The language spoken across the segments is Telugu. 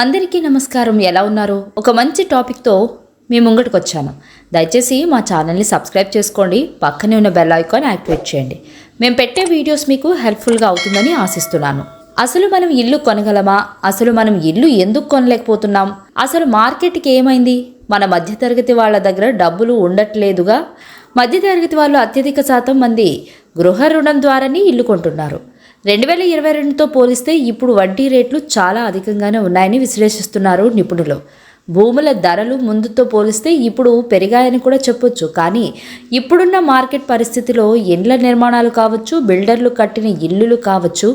అందరికీ నమస్కారం. ఎలా ఉన్నారు? ఒక మంచి టాపిక్తో మీ ముంగటికి వచ్చాను. దయచేసి మా ఛానల్ని సబ్స్క్రైబ్ చేసుకోండి. పక్కనే ఉన్న బెల్ ఐకాన్ యాక్టివేట్ చేయండి. మేము పెట్టే వీడియోస్ మీకు హెల్ప్ఫుల్గా అవుతుందని ఆశిస్తున్నాను. అసలు మనం ఇల్లు కొనగలమా? అసలు మనం ఇల్లు ఎందుకు కొనలేకపోతున్నాం? అసలు మార్కెట్కి ఏమైంది? మన మధ్యతరగతి వాళ్ళ దగ్గర డబ్బులు ఉండట్లేదుగా? మధ్యతరగతి వాళ్ళు అత్యధిక శాతం మంది గృహ రుణం ద్వారానే ఇల్లు కొంటున్నారు. రెండు వేల ఇరవై రెండుతో పోలిస్తే ఇప్పుడు వడ్డీ రేట్లు చాలా అధికంగానే ఉన్నాయని విశ్లేషిస్తున్నారు నిపుణులు. భూముల ధరలు ముందుతో పోలిస్తే ఇప్పుడు పెరిగాయని కూడా చెప్పొచ్చు. కానీ ఇప్పుడున్న మార్కెట్ పరిస్థితిలో ఇండ్ల నిర్మాణాలు కావచ్చు బిల్డర్లు కట్టిన ఇల్లులు కావచ్చు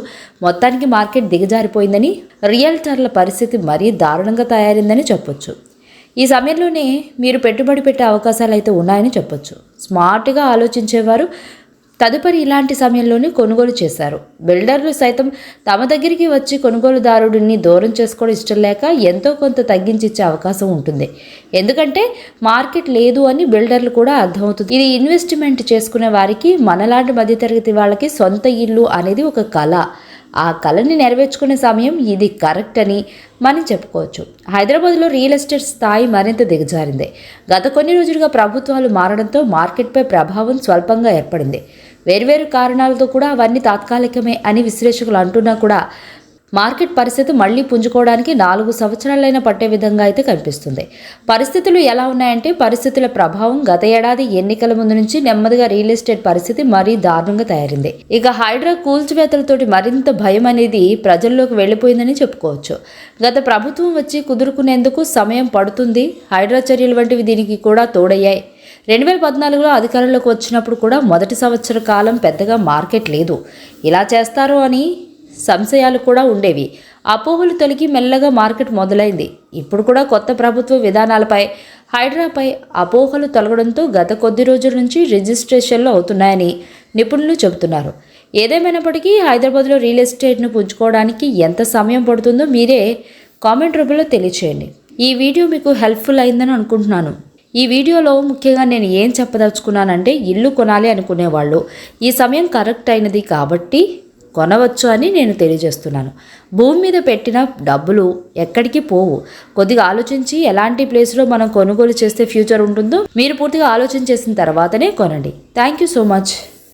మొత్తానికి మార్కెట్ దిగజారిపోయిందని రియల్టర్ల పరిస్థితి మరీ దారుణంగా తయారైందని చెప్పొచ్చు. ఈ సమయంలోనే మీరు పెట్టుబడి పెట్టే అవకాశాలు అయితే ఉన్నాయని చెప్పొచ్చు. స్మార్ట్గా ఆలోచించేవారు తదుపరి ఇలాంటి సమయంలోనే కొనుగోలు చేశారు. బిల్డర్లు సైతం తమ దగ్గరికి వచ్చి కొనుగోలుదారుడిని దూరం చేసుకోవడం ఇష్టం లేక ఎంతో కొంత తగ్గించి ఇచ్చే అవకాశం ఉంటుంది. ఎందుకంటే మార్కెట్ లేదు అని బిల్డర్లు కూడా అర్థమవుతుంది. ఇది ఇన్వెస్ట్మెంట్ చేసుకునే వారికి మనలాంటి మధ్యతరగతి వాళ్ళకి సొంత ఇల్లు అనేది ఒక కళ. ఆ కళని నెరవేర్చుకునే సమయం ఇది కరెక్ట్ అని మనం చెప్పుకోవచ్చు. హైదరాబాద్లో రియల్ ఎస్టేట్ స్థాయి మరింత దిగజారింది. గత కొన్ని రోజులుగా ప్రభుత్వాలు మారడంతో మార్కెట్పై ప్రభావం స్వల్పంగా ఏర్పడింది. వేర్వేరు కారణాలతో కూడా అవన్నీ తాత్కాలికమే అని విశ్లేషకులు అంటున్నా కూడా మార్కెట్ పరిస్థితి మళ్ళీ పుంజుకోవడానికి నాలుగు సంవత్సరాలైనా పట్టే విధంగా అయితే కనిపిస్తుంది. పరిస్థితులు ఎలా ఉన్నాయంటే పరిస్థితుల ప్రభావం గత ఏడాది ఎన్నికల ముందు నుంచి నెమ్మదిగా రియల్ ఎస్టేట్ పరిస్థితి మరీ దారుణంగా తయారైంది. ఇక హైడ్రా కూల్చివేతలతోటి మరింత భయం అనేది ప్రజల్లోకి వెళ్ళిపోయిందని చెప్పుకోవచ్చు. గత ప్రభుత్వం వచ్చి కుదురుకునేందుకు సమయం పడుతుంది. హైడ్రా చర్యలు వంటివి దీనికి కూడా తోడయ్యాయి. రెండు వేల పద్నాలుగులో అధికారంలోకి వచ్చినప్పుడు కూడా మొదటి సంవత్సర కాలం పెద్దగా మార్కెట్ లేదు. ఇలా చేస్తారు అని సంశయాలు కూడా ఉండేవి. అపోహలు తొలగి మెల్లగా మార్కెట్ మొదలైంది. ఇప్పుడు కూడా కొత్త ప్రభుత్వ విధానాలపై హైడ్రాపై అపోహలు తొలగడంతో గత కొద్ది రోజుల నుంచి రిజిస్ట్రేషన్లు అవుతున్నాయని నిపుణులు చెబుతున్నారు. ఏదేమైనప్పటికీ హైదరాబాద్లో రియల్ ఎస్టేట్ను పుంజుకోవడానికి ఎంత సమయం పడుతుందో మీరే కామెంట్ రూపంలో తెలియచేయండి. ఈ వీడియో మీకు హెల్ప్ఫుల్ అయిందని అనుకుంటున్నాను. ఈ వీడియోలో ముఖ్యంగా నేను ఏం చెప్పదలుచుకున్నానంటే ఇల్లు కొనాలి అనుకునేవాళ్ళు. ఈ సమయం కరెక్ట్ అయినది కాబట్టి కొనవచ్చు అని నేను తెలియజేస్తున్నాను. భూమి మీద పెట్టిన డబ్బులు ఎక్కడికి పోవు. కొద్దిగా ఆలోచించి ఎలాంటి ప్లేస్లో మనం కొనుగోలు చేస్తే ఫ్యూచర్ ఉంటుందో మీరు పూర్తిగా ఆలోచన చేసిన తర్వాతనే కొనండి. Thank you so much.